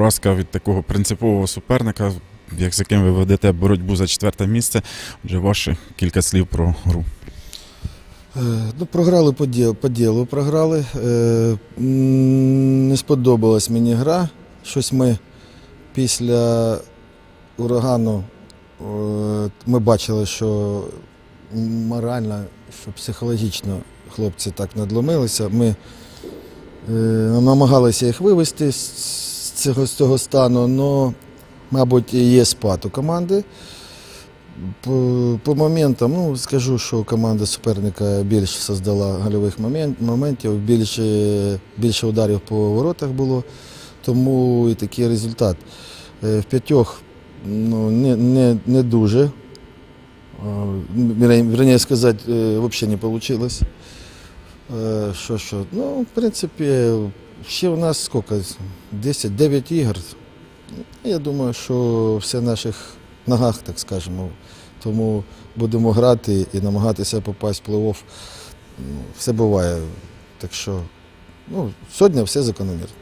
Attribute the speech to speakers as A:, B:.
A: поразка від такого принципового суперника, як з яким ви ведете боротьбу за четверте місце. Отже, ваші кілька слів про гру.
B: Е, Ну, програли по ділу, по ділу програли. Е, Не сподобалась мені гра. Щось ми після урагану е, ми бачили, що морально, що психологічно хлопці так надломилися. Ми намагалися їх вивести з цього, з цього стану, але, мабуть, є спад у команди. По, по моментам, ну скажу, що команда суперника більше создала гольових момент, моментів, більше, більше ударів по воротах було, тому і такий результат. Е, В п'ятьох ну, не, не, не дуже. Вірніше сказати, е, взагалі не вийшло. Е, Що, що? Ну, в принципі, ще у нас скільки? 10, 9 ігор. Я думаю, що все в наших ногах, так скажемо. Тому будемо грати і намагатися попасти в плей-офф. Ну, Все буває. Так що ну, сьогодні все закономірно.